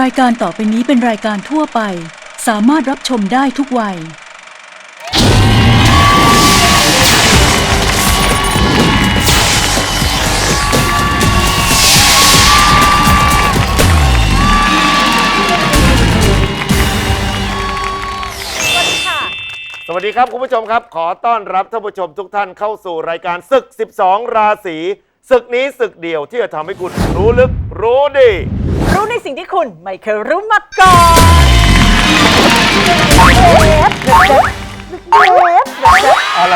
รายการต่อไปนี้เป็นรายการทั่วไป สามารถรับชมได้ทุกวัย สวัสดีครับคุณผู้ชมครับ ขอต้อนรับท่านผู้ชมทุกท่านเข้าสู่รายการศึก 12 ราศีศึกนี้ศึกเดียวที่จะทำให้คุณรู้ลึกรู้ดี รู้ในสิ่งที่คุณไม่เคยรู้มาก่อนอะไร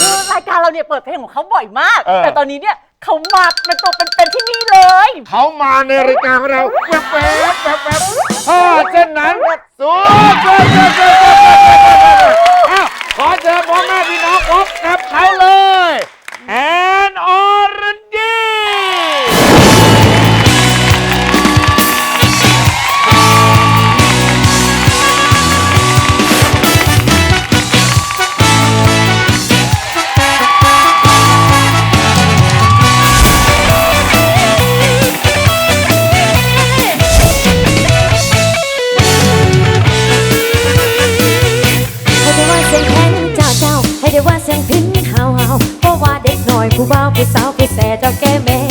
คือรายการเราเนี่ยเปิดเพลงของเขาบ่อยมาก เออ แต่ตอนนี้เนี่ยเขามาเป็นตัวเป็นๆที่นี่เลย เขามาในรายการของเราแวบแวบแวบแวบถ้าเช่นนั้นสู้เกินเกินเกินเกินเกินเกินอ้าวขอเชิญพ่อแม่พี่น้องพบกับเขาเลย ผู้บ่าวผู้สาวผู้แสเจ้าแก่แม่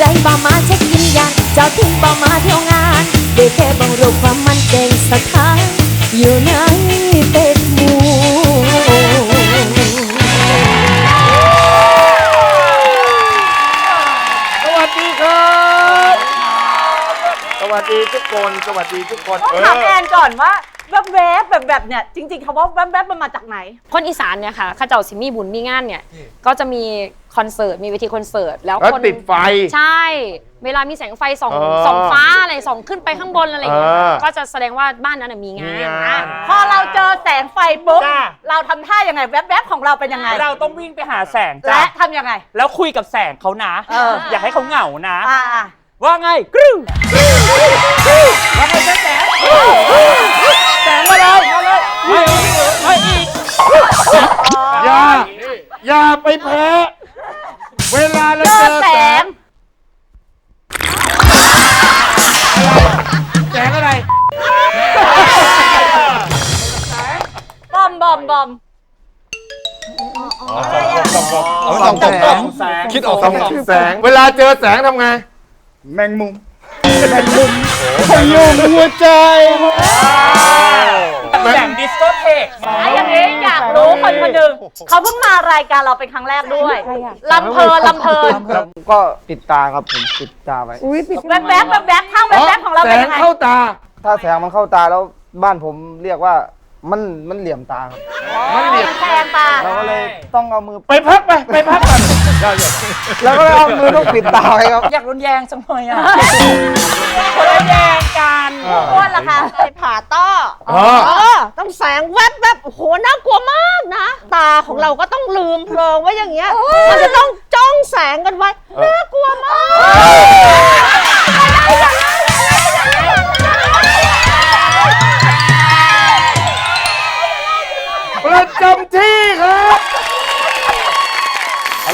ใดบ่มาเช็คอินยันเจ้าทิ้งบ่มาเที่ยวงานได้แค่บังรูปความมันเก่งสังข์อยู่ไหน ดีทุกคน สวัสดีทุกคนต้องถามแอนก่อนว่าแวบๆแบบแบบเนี่ยจริงๆคำว่าแวบๆมันมาจากไหน คนอีสานเนี่ยค่ะข้าเจ้าสิมีบุญมีงานเนี่ย ก็จะมีคอนเสิร์ต มีเวทีคอนเสิร์ต แล้วแล้วคนติดไฟ ใช่ เวลามีแสงไฟส่องเออส่องฟ้าอะไรส่องขึ้นไปข้างบนอะไรอย่างเงี้ยเออก็จะแสดงว่าบ้านนั้นนะมีงามีนงาน อะ พอเราเจอแสงไฟปุ๊บจ้าเราทำท่ายังไงแวบๆของเราเป็นยังไง เราต้องวิ่งไปหาแสงจ้ะและทำยังไง แล้วคุยกับแสงเขานะ เอออย่าให้เขาเหงานะ อ่า ว่าไงกรึ้งว่าไงจ๊ะแสงแสงมาเลยมาเลยเฮ้ยเฮ้ยอีกอย่าอย่าไปแพ้ เวลาเราเจเจออแสแสงงแสงอะไรบอมบอมบอมสองแสงแสงคิดออกสองแสง เวลาเจอแสงทำไง แมงมุมแมงมุมขยุ่มหัวใจแสงดิสโกเทกอะอย่างนี้อยากรู้คนคนหนึ่งเขาเพิ่งมารายการเราเป็นครั้งแรกด้วยลำเพลินลำเพลินก็ปิดตาครับผมปิดตาไว้แวบๆแวบๆข้างแวบๆของเราแสเป็นงยังไงเข้าตา ถ้าแสงมันเข้าตาแล้วบ้านผมเรียกว่า มันมันเหลี่ยมตาครับมันเหลี่ยมแทงตาเราก็เลยต้องเอามือไปพักไปไปพักก่อนแล้วก็เลยเอามือต้องปิดตาไว้ครับอยากรุนแรงจังเลยอะคนละแยงกันอ้วนล่ะคะไปผ่าต้ออ๋อเออต้องแสงแวบแวบๆโอ้โหน่ากลัวมากนะ ตาของเราก็ต้องลืมเพลิงไว้อย่างเงี้ยมันจะต้องจ้องแสงกันไว้น่ากลัวมาก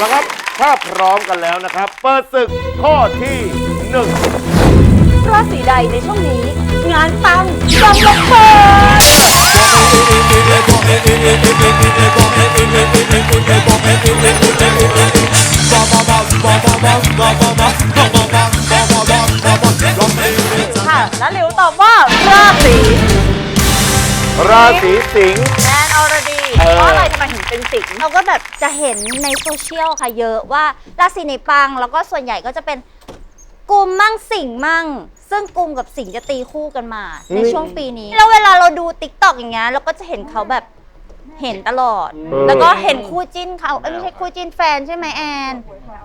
ละครับ ถ้าพร้อมกันแล้วนะครับ เปิดศึกข้อที่หนึ่งราศีใดในช่วงนี้ งานปังปังระเบิดค่ะแล้วหลิวตอบว่าราศีราศีสิงห์แอนอรดี เออ เพราะอะไรทำไมถึงเป็นสิงห์เราก็แบบจะเห็นในโซเชียลค่ะเยอะว่าราศีไหนปัง แล้วก็ส่วนใหญ่ก็จะเป็นกุมมั่งสิงห์มั่ง ซึ่งกลุ่มกับสิงห์จะตีคู่กันมา ในช่วงปีนี้ แล้วเวลาเราดูติ๊กต็อกอย่างเงี้ยเราก็จะเห็นเขาแบบเห็นตลอดแล้วก็เห็นคู่จิ้นเขาเอ้ยไม่ใช่คู่จิ้นแฟนใช่ไหมแอน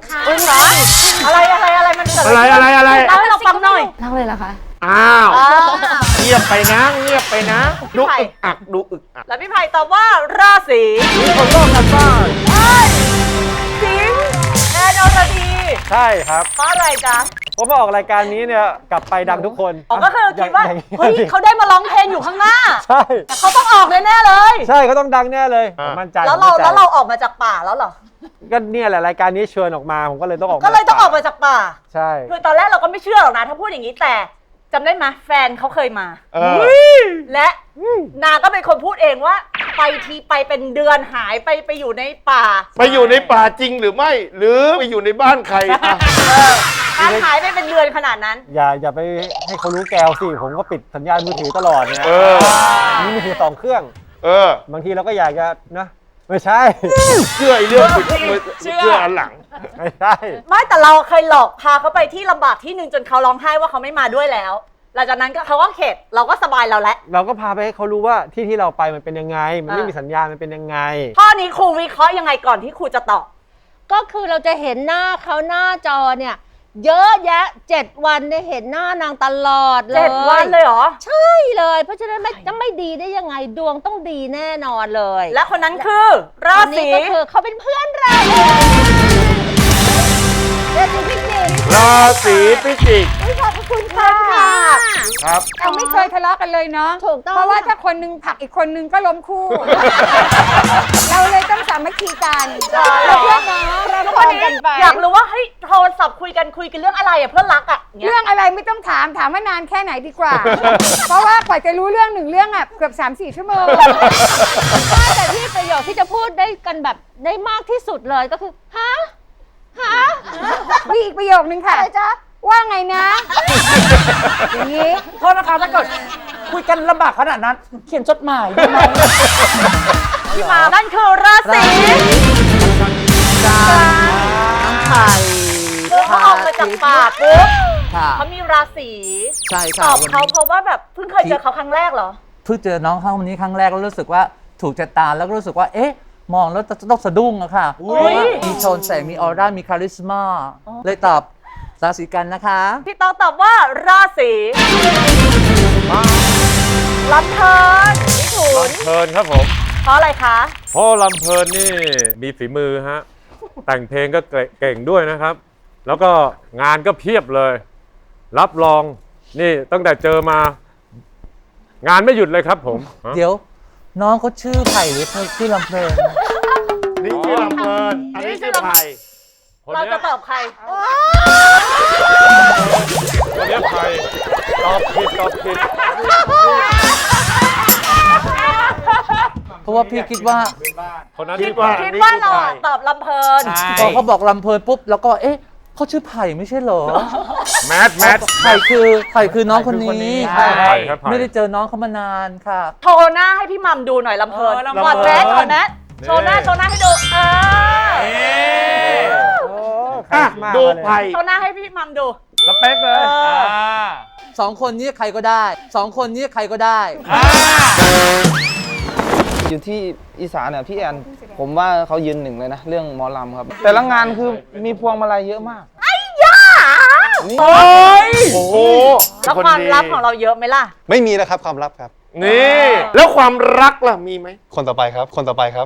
ค่ะอึ้งเหรออะไรอะไรอะไรมันเกิดอะไรอะไรอะไร เล่าให้เราฟังหน่อย เล่าเลยเหรอคะ อ้าว เงียบไปนะ เงียบไปนะ ดูอึกอัก ดูอึกอักแล้วพี่ไผ่ตอบว่าราศีมีคนร่วมกันบ้างสิงห์แอนอรดีใช่ครับเพราะอะไรจ๊ะผมมาออกรายการนี้เนี่ยกลับไปดังทุกคนอ๋อก็คือคิดว่าย่งนี้เฮ้ยเขาได้มาร้องเพลงอยู่ข้างหน้า ใช่ แต่เขาต้องออกแน่ๆเลย ใช่เขาต้องดังแน่เลยอ่าผมมั่นใจแล้วเราผมมั่นใจแล้วเราออกมาจากป่าแล้วเหรอก็เนี่ยแหละรายการนี้เชิญออกมาผมก็เลยต้องออกมาก็เลยต้องออกมาจากป่า ใช่คือตอนแรกเราก็ไม่เชื่อหรอกนะถ้าพูดอย่างนี้แต่ จำได้ไหมแฟนเขาเคยมา เออ และนาก็เป็นคนพูดเองว่า ไปทีไปเป็นเดือนหายไปไปอยู่ในป่าไปอยู่ในป่าจริงหรือไม่ หรือไปอยู่ในบ้านใครอะ การหายไปเป็นเดือนขนาดนั้น อย่าอย่าไปให้เขารู้แกวสิ ผมก็ปิดสัญญาณมือถือตลอดเนี่ยเออ มีมือถือสองเครื่อง เออ บางทีเราก็อยากจะนะ ไม่ใช่ เชื่อไอ้เรื่องปิดมือเชื่ออันหลัง ไม่ใช่ ไม่แต่เราเคยหลอกพาเขาไปที่ลำบากที่หนึ่งจนเขาร้องไห้ว่าเขาไม่มาด้วยแล้ว หลังจากนั้นก็เขาก็เข็ดเราก็สบายเราแล้ว เราก็พาไปให้เขารู้ว่าที่ที่เราไปมันเป็นยังไง มันไม่อ่ามีมีสัญญาณมันเป็นยังไง ข้อนี้ครูวิเคราะห์ยังไงก่อนที่ครูจะตอบ ก็คือเราจะเห็นหน้าเขาหน้าจอเนี่ย เยอะแยะเจ็ดวันได้เห็นหน้านางตลอดเลยเจ็ดวันเลยเหรอ ใช่เลย เพราะฉะนั้นไม่จะไม่ดีได้ยังไงดวงต้องดีแน่นอนเลยและคนนั้นคือ ราอันนี้ศีก็คือเขาเป็นเพื่อนเราเดี๋ย วจะพี่จิ๋มราศีพิจิกขอบคุณค่ะ ครับ เราไม่เคยทะเลาะกันเลยเนาะ ถูกต้อง เพราะว่าถ้าคนหนึงผลักอีกคนนึงก็ล้มคู่ เราเลยต้องสามัคคีกันเราเพื่อนน้องเราคนนี้อยากรู้ว่าเฮ้ยโทรศัพท์คุยกันคุยกันเรื่องอะไรอะเพื่อนรักอะอย่างเงี้ยเรื่องอะไรไม่ต้องถามถามว่านานแค่ไหนดีกว่า เพราะว่ากว่าจะรู้เรื่องหนึ่งเรื่องอะเกือบ3 4ชั่วโมง แต่ที่ประโยคที่จะพูดได้กันแบบได้มากที่สุดเลยก็คือฮะฮะมี อีกประโยคนึงค่ะ อะไรจ๊ะ ว่าไงนะ อย่างนี้ โทษนะคะถ้าเกิดคุยกันลำบากขนาดนั้น เขียนจดหมายได้ไหมที่มานั่นคือราศีคือเขาออกมาจากป่าปุ๊บเขามีราศีใช่ตค่ะอบวันเขานี้เพราะว่าแบบเพิ่งเคยเจอเขาครั้งแรกเหรอ เพิ่งเจอน้องเขาวันนี้ครั้งแรกแล้วรู้สึกว่าถูกชะตาแล้วก็รู้สึกว่า เอ๊ะ มองแล้วจะต้องสะดุ้งอะค่ะเพอุ๊ราะยว่ามีโทนแสงมีออร่ามีคาริสมาเลยตอบราศีกันนะคะ พี่ตองตอบว่าราศีลำเพลินมิถุนลำเพลินครับผมเพราะอะไรคะเพราะลำเพลินนี่มีฝีมือฮะ แต่งเพลงก็เก่งด้วยนะครับ แล้วก็งานก็เพียบเลย รับรองนี่ตั้งแต่เจอมา งานไม่หยุดเลยครับผมฮะเดี๋ยว น้องเขาชื่อไผ่หรือชื่อลำเพลินนี่ชื่อลำเพลิน อันนี้ชื่อไผ่คนเราเนี้จะยตอบใคร คนเนี้ยใครตอบผิดตอบผิดเพราะว่าพี่คิดว่าคนนั้นคิที่ดว่าคิดว่าเราอะตอบลำเพลิน พอเขาบอกลำเพลินปุ๊บแล้วก็เอ๊ะเขาชื่อไผ่ไม่ใช่เหรอแมทแมทไผ่คือไผ่คือน้องคนนี้ใช่ไผ่ครับไผ่ไม่ได้เจอน้องเขามานานค่ะ โชว์หน้าให้พี่มัมดูหน่อยลำเพลินเออลำเพลิน ก่อนแมสก่อนแมส โชว์หน้าโชว์หน้าให้ดู เออ โอ้อะมากดูเลยไผ่โชว์หน้าให้พี่มัมดู สเปคเลยเอออ่าสองคนนี้ใครก็ได้สองคนนี้ใครก็ได้อยู่ที่อีสานเนี่ยพี่แอนผมว่าเขายืนหนึ่งเลยนะ เรื่องหมอลำครับ แต่ละงานคือมีพวงมาลัยเยอะมากนี่โอ้ย โอ้โหแล้วความลับของเราเยอะไหมล่ะ ไม่มีแล้วครับความลับครับ นี่ แล้วความรักล่ะมีไหมคนต่อไปครับ คนต่อไปครับ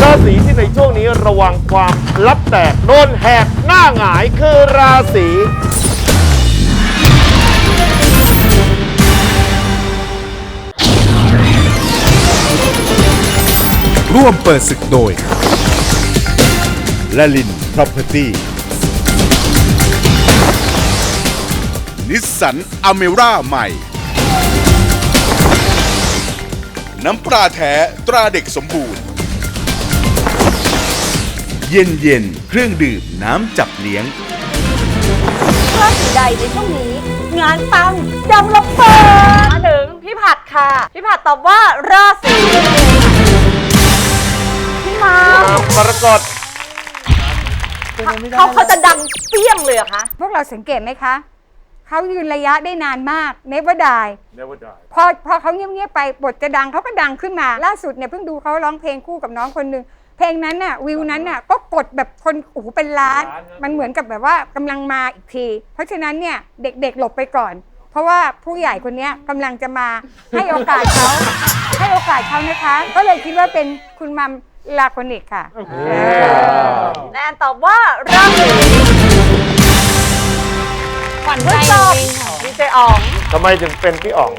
ราศีที่ในช่วงนี้ระวังความลับแตกโดนแหกหน้าหงายคือราศีร่วมเปิดศึกโดยละลิน Property นิสสันอเมร่าใหม่ น้ำปลาแท้ตราเด็กสมบูรณ์ เย็นเย็นๆเครื่องดื่มน้ำจับเลี้ยงราศีใดในช่วงนี้ งานปังดังระเบิดมาถึงพี่ผัดค่ะ พี่ผัดตอบว่าราศีพี่มามกรกฎเขาเขาจะดังเปี้ยงเลยเหรอคะ พวกเราสังเกตไหมคะ เขายืนระยะได้นานมาก never die Never die พอพอเขาเงียบๆไปบทจะดังเขาก็ดังขึ้นมา ล่าสุดเนี่ยเพิ่งดูเขาร้องเพลงคู่กับน้องคนหนึ่งเพลงนั้นน่ะวิวนั้นน่ะก็กดแบบคนโอ้โหเป็นล้าน มันเหมือนกับแบบว่ากำลังมาอีกที เพราะฉะนั้นเนี่ยเด็กๆหลบไปก่อน เพราะว่าผู้ใหญ่คนเนี้ยกำลังจะมาให้โอกาสเขาให้โอกาสเขานะคะ ก็เลยคิดว่าเป็นคุณมัมลาโคนิกค่ะแนนตอบว่าราศี ขวัญพใจฤษภจริงๆค่ะดีเจอ๋องทำไมถึงเป็นพี่อ๋อง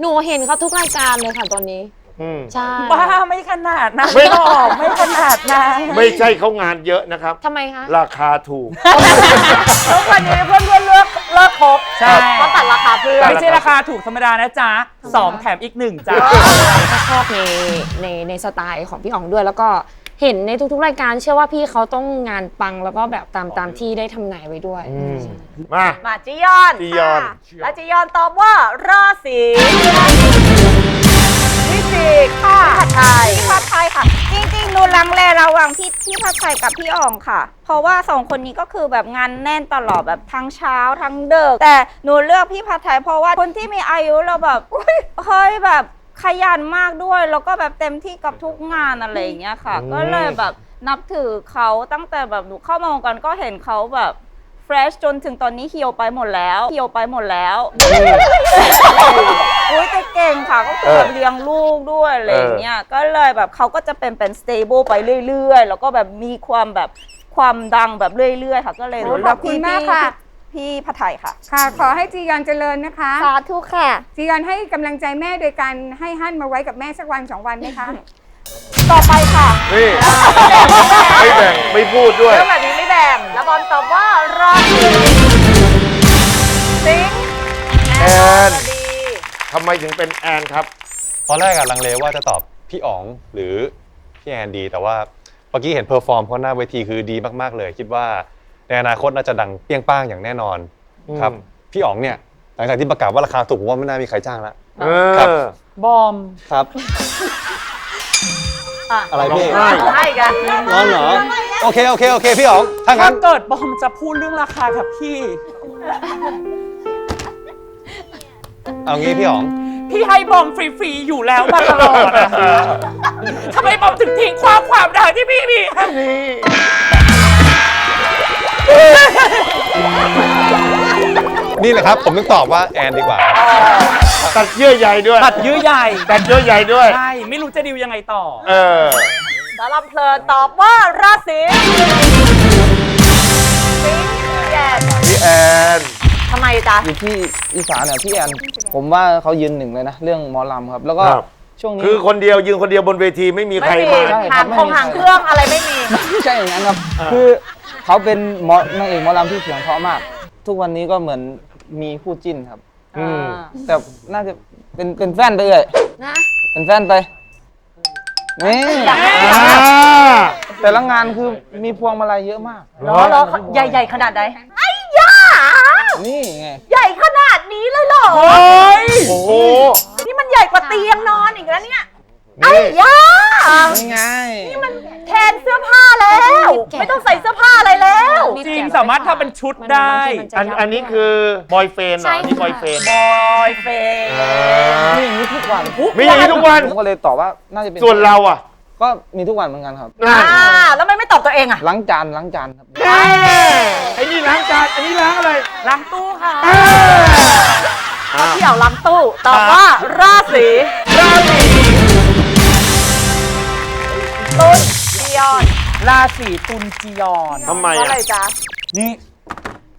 หนูเห็นเขาทุกรายการเลยค่ะตอนนี้ อืม ใช่บ้าไม่ขนาดนะไม่ไม่ออกไม่ขนาดนะไม่ใช่เขางานเยอะนะครับ ทำไมคะ ราคาถูกทุกวันนี้เพื่อนเพื่อนๆเลือกเลิกครบใช่เพราะตัดราคาเพื่อนไม่ใช่ราคาถูกธรรมดานะจ๊ะสองแถมอีกหนึ่งจ้ะก็ชอบในในในสไตล์ของพี่อ๋องด้วยแล้วก็ เห็นในทุกๆรายการเชื่อว่าพี่เขาต้องงานปังแล้วก็แบบตามตามที่ได้ทำนายไว้ด้วยมา มาจิยอนจียอน ค่ะและจิยอนตอบว่าราศีพิจิกค่ะผัดไทยพี่พัดไทยค่ะ จริงๆหนูลังเลระหว่างพี่พี่พัดไทยกับพี่อ่องค่ะ เพราะว่าสองคนนี้ก็คือแบบงานแน่นตลอดแบบทั้งเช้าทั้งเดิกแต่หนูเลือกพี่พัดไทยเพราะว่าคนที่มีอายุเราแบบอุ๊ยเฮ้ยแบบ ขยันมากด้วย แล้วก็แบบเต็มที่กับทุกงานอะไรอย่างเงี้ยค่ะอืมก็เลยแบบนับถือเขาตั้งแต่แบบหนูเข้ามาวงการก็เห็นเขาแบบเฟรชจนถึงตอนนี้เหี่ยวไปหมดแล้วเหี่ยวไปหมดแล้วอุ้ยแต่เก่งค่ะก็คือแบบเลี้ยงลูกด้วยอะไรอย่างเงี้ยก็เลยแบบเขาก็จะเป็นเป็น stable ไปเรื่อยๆ แล้วก็แบบมีความแบบความดังแบบเรื่อยๆ ค่ะก็เลยโอ้ขอบคุณมากค่ะ พี่พี่ผัดไทยค่ะ ค่ะ ขอให้จียอนเจริญนะคะ สาธุค่ะ จียอนให้กำลังใจแม่โดยการให้ฮั่นมาไว้กับแม่สักวันสองวันไหมคะ ต่อไปค่ะนี่ไม่แบ่งไม่พูดด้วย เรื่องแบบนี้ไม่แบ่งแล้วบอลตอบว่าราศีสิงห์แอนทำไมถึงเป็นแอนครับ ตอนแรกอะลังเลว่าจะตอบพี่อ๋องหรือพี่แอนดี แต่ว่าเมื่อกี้เห็นเพอร์ฟอร์มเขาหน้าเวทีคือดีมากๆเลย คิดว่า ในอนาคตน่าจะดังเปรี้ยงป้างอย่างแน่นอนครับอืมพี่อ๋องเนี่ยหลังจากที่ประกาศว่าราคาถูกผมว่าไม่น่ามีใครจ้างแล้วเอครับอบอมครับอะอะไรพี่ร้องไห้ให้กันร้อนเหรอโอเคโอเคโอเคพี่อ๋องถ้าถ้างั้นเกิดบอมจะพูดเรื่องราคากับพี่เอางี้พี่อ๋องพี่ให้บอมฟรีๆอยู่แล้วมาตลอดอะทำไมบอมถึงทิ้งความความดังที่พี่มีให้ นี่นี่แหละครับ ผมต้องตอบว่าแอนดีกว่า ตัดเยื่อใยด้วย ตัดเยื่อใหญ่ตัดเยื่อใยด้วย ใช่ไม่รู้จะดิวยังไงต่อ เออ สารลำเพลินตอบว่าราศีสิงห์แอนพี่แอนทำไมจ๊ะ อยู่ที่อีสานเนี่ยพี่แอนผมว่าเขายืนหนึ่งเลยนะ เรื่องหมอลำครับ แล้วก็ครับ ช่วงนี้ คือคนเดียวยืนคนเดียวบนเวทีไม่มีใครไม่มีมา ใช่คหารับงไม่คงมีหางใครเครื่องอะไรไม่มี ไม่ใช่อย่างนั้นครับอ่าคือ เขาเป็นหมอนางเอกหมอลำที่เสียงเพราะมาก ทุกวันนี้ก็เหมือนมีคู่จิ้นครับ อืมแต่น่าจะเป็นเป็นแฟนไปเลยนะเป็นแฟนไปนี่อ่าแต่ละงานคือมีพวงมาลัยเยอะมาก เหรอเหรอใหญ่ๆขนาดไหนไอ้ยานี่ไงใหญ่ขนาดนี้เลยเหรอโอ้ยโอ้โหนี่มันใหญ่กว่าเตียงนอนอีกแล้วเนี่ยไอ้นี่ยา นี่ไงนี่มันแทนเสื้อผ้าแล้ว ไม่ต้องใส่เสื้อผ้าอะไรแล้ว จริงสามารถทำเป็นชุดได้ อันอันนี้คือบอยเฟนเหรออันนี้บอยเฟน บอยเฟย์มีอย่างนี้ทุกวันมีอย่างนี้ทุกวัน ผมก็เลยตอบว่าน่าจะเป็นส่วนเราอะ ก็มีทุกวันเหมือนกันครับนั่นอ่าแล้วไม่ไม่ตอบตัวเองอะล้างจานล้างจานครับแน่ไอ้นี่ล้างจานอันนี้ล้างอะไรล้างตู้ค่ะอ่าอ่าเที่ยวล้างตู้ตอบว่าราศีราศี ตุลจียอนราศีตุลจียอนทำไมเพราะอะอะไรจ๊ะนี่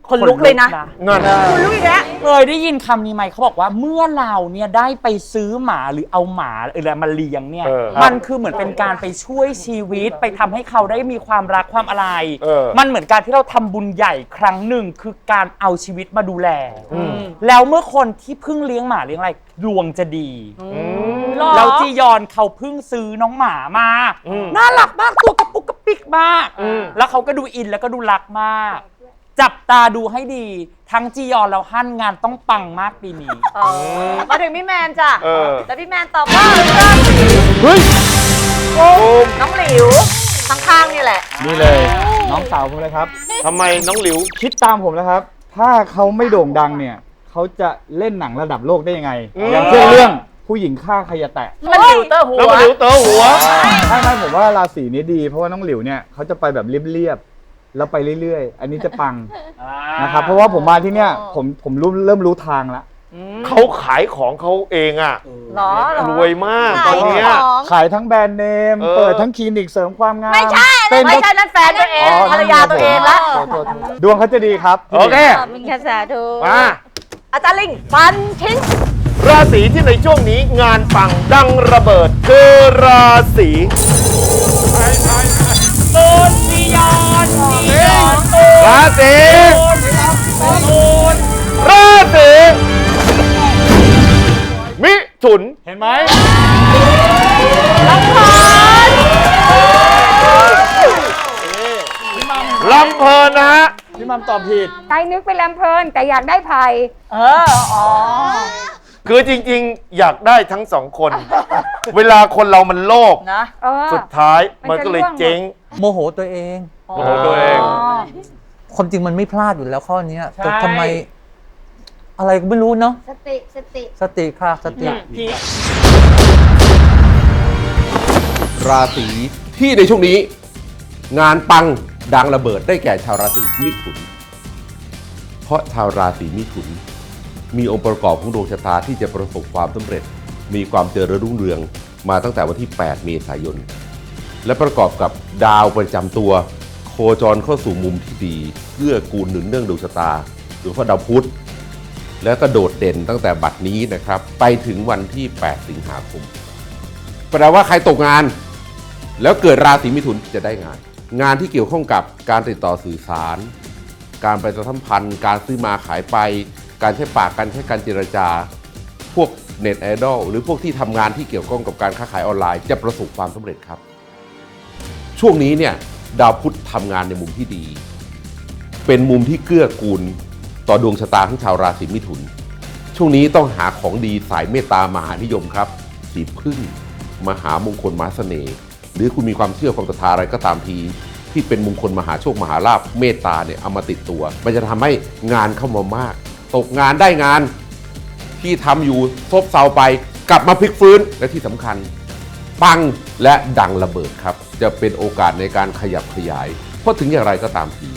คนลุกเลยนะนั่นคุณลุกอีกแล้วเคยได้ยินคำนี้ไหมเขาบอกว่าเมื่อเราเนี่ยได้ไปซื้อหมาหรือเอาหมาอะไรมาเลี้ยงเนี่ย เออมันคือเหมือนเป็นการไปช่วยชีวิตไปทำให้เขาได้มีความรักความอะไร เออ มันเหมือนการที่เราทำบุญใหญ่ครั้งหนึ่งคือการเอาชีวิตมาดูแลอืมแล้วเมื่อคนที่เพิ่งเลี้ยงหมาเลี้ยงอะไรดวงจะดี อืม แล้วจียอนเขาเพิ่งซื้อน้องหมามา อืมน่ารักมากตัวกระปุกกระปิกมาก อืม แล้วเขาก็ดูอินแล้วก็ดูรักมาก จับตาดูให้ดี ทั้งจียอนแล้วฮั่นงานต้องปังมากปีนี้ เออมาถึงพี่แมนจ้ะ เออ แล้วพี่แมนตอบว่าราศีเฮ้ยกุมกุมน้องหลิวข้างๆนี่แหละ นี่เลย น้องสาวผมเลยครับ ทำไมน้องหลิว คิดตามผมนะครับ ถ้าเขาไม่โด่งดังเนี่ย เขาจะเล่นหนังระดับโลกได้ยังไง อืม อย่างเช่นเรื่อง ผู้หญิงฆ่าใครจะแตะมันฟิลเตอร์หัว แล้วมาดูเตอหัว ใช่ไหมผมว่าราศีนี้ดีเพราะว่าน้องหลิวเนี่ยเขาจะไปแบบเรียบๆแล้วไปเรื่อยๆ อันนี้จะปังนะครับเพราะว่าผมมาที่เนี่ยผมผมรู้เริ่มรู้ทางแล้วเขาขายของเขาเองอะหรอเหรอรวยมากตอนเนี้ยขายทั้งแบรนด์เนมเออเปิดทั้งคลินิกเสริมความงาม ไม่ใช่เป็นไม่ใช่นั่นแฟนตัวเองอ๋อภรรยาตัวเองละโทษโทษโทษดวงเขาจะดีครับ โอเคขอบคุณค่ะสาธุมาอาจารย์ลิงฟันทิ้ง ราศีที่ในช่วงนี้งานปังดังระเบิด คือราศีราศีราศีมิถุนเห็นไหมลำเพลินนะฮะพี่มัมตอบผิด ใจนึกเป็นลำเพลินแต่อยากได้ไผ่เออ อ๋อ คือจริงๆ อยากได้ทั้งสองคน เวลาคนเรามันโลภนะ เออ สุดท้ายมัมันนจะก็เลยล่วงหมดเจ๊ง โมโหตัวเองโมโหตัวเอง ความจริงมันไม่พลาดอยู่แล้วข้อเนี้ยแต่ใช่ทำไม อะไรก็ไม่รู้เนาะสติ สติ สติค่ะสติ ราศีที่ในช่วงนี้ งานปังดังระเบิดได้แก่ชาวราศีมิถุน เพราะชาวราศีมิถุน มีองค์ประกอบของดวงชะตาที่จะประสบความสำเร็จ มีความเจริญรุ่งเรืองมาตั้งแต่วันที่ 8 เมษายน และประกอบกับดาวประจำตัว โคจรเข้าสู่มุมที่ดีเพื่อกูลหนุนเนื่องดวงชะตาหรือพระดาวพุธแล้วก็โดดเด่นตั้งแต่บัดนี้นะครับ ไปถึงวันที่ 8 สิงหาคมแปลว่าใครตกงาน แล้วเกิดราศีมิถุนจะได้งาน งานที่เกี่ยวข้องกับการติดต่อสื่อสาร การประชาสัมพันธ์ การซื้อมาขายไป การใช้ปากการใช้การเจรจา พวกเน็ตไอดอลหรือพวกที่ทำงานที่เกี่ยวข้องกับการค้าขายออนไลน์จะประสบความสำเร็จครับ ช่วงนี้เนี่ยดาวพุธทำงานในมุมที่ดี เป็นมุมที่เกื้อกูลต่อดวงชะตาของชาวราศีมิถุน ช่วงนี้ต้องหาของดีสายเมตตามหานิยมครับสีพึ่งมหามงคลมหาเสน่ห์หรือคุณมีความเชื่อความศรัทธาอะไรก็ตามที ที่เป็นมงคลมหาโชคมหาลาภเมตตาเนี่ยเอามาติดตัว มันจะทำให้งานเข้ามามาก ตกงานได้งานที่ทำอยู่ซบเซาไปกลับมาพลิกฟื้นและที่สำคัญ ปังและดังระเบิดครับ จะเป็นโอกาสในการขยับขยาย เพราะถึงอย่างไรก็ตามที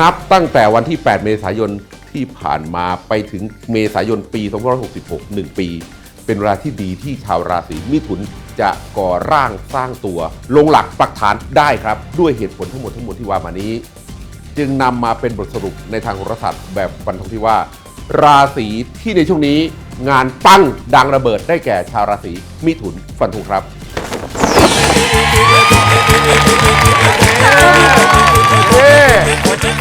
นับตั้งแต่วันที่ 8 เมษายนที่ผ่านมาไปถึงเมษายนปี2566 1 ปี เป็นเวลาที่ดีที่ชาวราศีมิถุนจะก่อร่างสร้างตัว ลงหลักปักฐานได้ครับ ด้วยเหตุผลทั้งหมดทั้งมวลที่ว่ามานี้ จึงนำมาเป็นบทสรุปในทางโหราศาสตร์แบบฟันธงที่ว่า ราศีที่ในช่วงนี้งานปังดังระเบิดได้แก่ชาวราศีมิถุนฟันธงครับ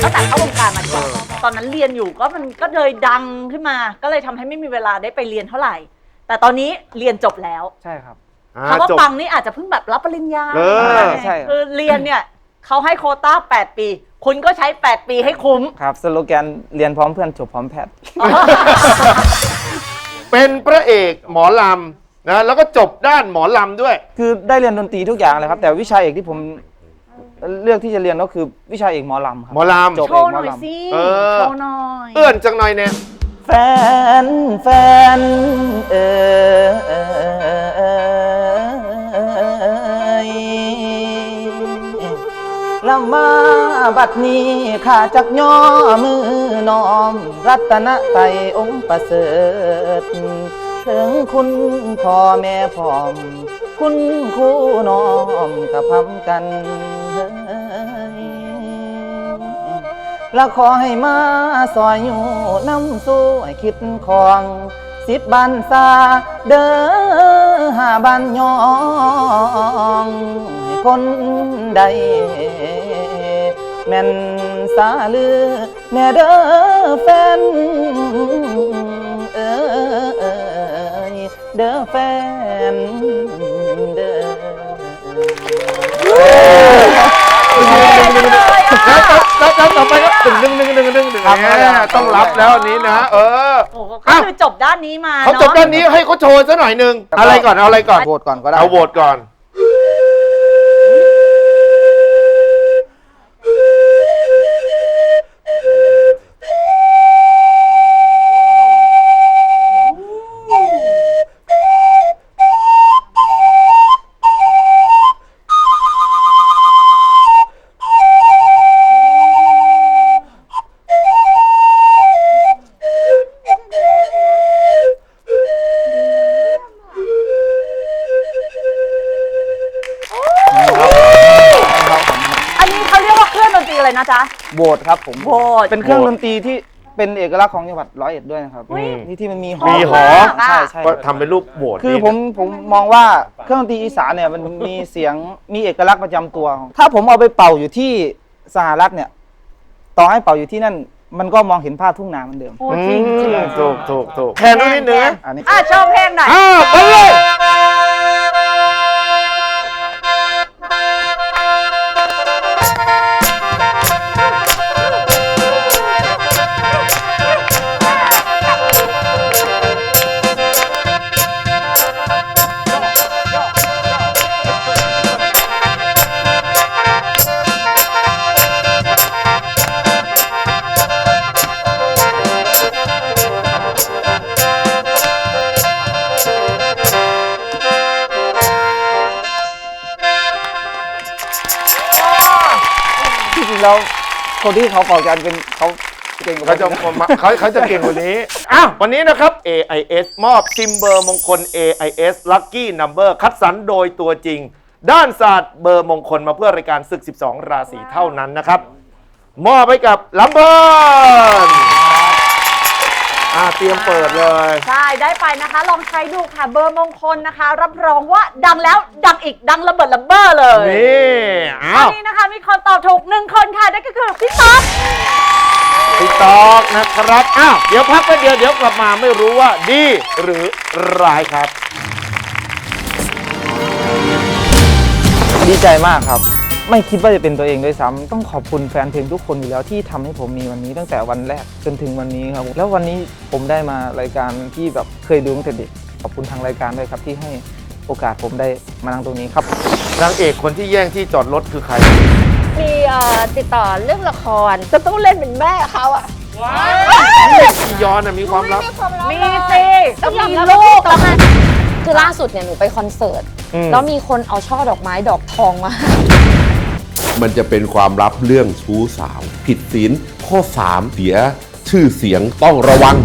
ตั้งแต่เข้าวงการมาดีกว่าตอนนั้นเรียนอยู่ก็มันก็เลยดังขึ้นมา ก็เลยทำให้ไม่มีเวลาได้ไปเรียนเท่าไหร่ แต่ตอนนี้เรียนจบแล้วใช่ครับคำว่าปังนี่อาจจะเพิ่งแบบรับปริญญาเออใช่ครับคือเรียนเนี่ยเขาให้โควต้า 8 ปี คุณก็ใช้ 8 ปีให้คุ้ม ครับสโลแกนเรียนพร้อมเพื่อนจบพร้อมแพทย์ เป็นพระเอกหมอลำนะแล้วก็จบด้านหมอลำด้วย คือได้เรียนดนตรีทุกอย่างเลยครับ แต่วิชาเอกที่ผมเลือกที่จะเรียนก็คือวิชาเอกหมอลำครับหมอลำ จบโชเอกว์หหมอน่อยลำสิ เออ โชว์หน่อย เอื้อนจังหน่อยเนี่ยแฟนแฟนเออ ลำมาบัดนี้ข้าจักย่อมือน้อม รัตนไตรองค์ประเสริฐ ถึงคุณพ่อแม่พร้อม คุณครูน้อมกับพำกันเฮ้ยและขอให้มาซอยอยู่น้ำสู้ให้คิดของสิบบันซาเด้อหาบันยอง คนใด แม่นสาลือ แน่เด้อแฟน เอ้ยเด้อแฟนเด้อแล้วแล้วแล้วต่อไปก็ตึงดึงดึงดึงดึงดึงเนี่ยต้องรับแล้วอันนี้นะเออโอ้โหก็คือจบด้านนี้มาเขาจบนะด้านนี้ให้เขาโชว์ซะหน่อยหนึ่งอะไรก่อนเอาอะไรก่อนโหวตก่อนก็ได้เอาโหวตก่อน โบสถ์ครับผมโบสถ์เป็นเครื่องดนตรีที่เป็นเอกลักษณ์ของจังหวัดร้อยเอ็ดด้วยนะครับที่ที่มันมีหอมีหอ ใช่ใช่ก็ทำเป็นรูปโบสถ์คือนี่ผมผมมองว่าเครื่องดนตรีอีสานเนี่ยมันมีเสียงมีเอกลักษณ์ประจำตัวถ้าผมเอาไปเป่าอยู่ที่สหรัฐเนี่ย ต่อให้เป่าอยู่ที่นั่น มันก็มองเห็นภาพทุ่งนาเหมือนเดิม โอ้จริงจริงอืมถูกถูกถูกแค่นั้นนิดนึงนะ อันนี้ อะโชว์เพลงหน่อย อ้าวไปเลย คนที่เขาเป่ากันเป็นเขาเก่งกว่าเขาจะผมมาเขาเขาจะเก่งกว่านี้ อ้าว วันนี้นะครับ AIS มอบซิมเบอร์มงคล AIS Lucky Number คัดสรรโดยตัวจริง ด้านศาสตร์เบอร์มงคลมาเพื่อรายการศึก 12 ราศีเท่านั้นนะครับ มอบให้กับลัมเบิร์น อ่าเตรียมเปิดเลย ใช่ได้ไปนะคะ ลองใช้ดูค่ะเบอร์มงคลนะคะ รับรองว่าดังแล้วดังอีกดังระเบิดระเบ้อเลยนี่อ้าอันวนี้นะคะมีคนตอบถูกหนึ่งคนค่ะนั่นก็คือพี่ต๊อกพี่ตอกนะครับอ้าวเดี๋ยวพักไปเดียวเดี๋ยวกลับมาไม่รู้ว่าดีหรือร้ายครับ ดีใจมากครับ ไม่คิดว่าจะเป็นตัวเองด้วยซ้ำต้องขอบคุณแฟนเพลงทุกคนอยู่แล้วที่ทำให้ผมมีวันนี้ตั้งแต่วันแรกจนถึงวันนี้ครับ แล้ววันนี้ผมได้มารายการที่แบบเคยดูตั้งแต่เด็กขอบคุณทางรายการด้วยครับที่ให้โอกาสผมได้มานั่งตรงนี้ครับนางเอกคนที่แย่งที่จอดรถคือใคร มีเอ่อติดต่อเรื่องละครจะต้องเล่นเป็นแม่เขาอะพี่ย้อนน่ะมีความลับ มีสิต้องยอมมีรับลูกว่าแล้วไงคือล่าสุดเนี่ยหนูไปคอนเสิร์ตอืมแล้วมีคนเอาช่อดอกไม้ดอกทองมาให้ มันจะเป็นความลับเรื่องชู้สาว ผิดศีลข้อ 3 เสียชื่อเสียงต้องระวัง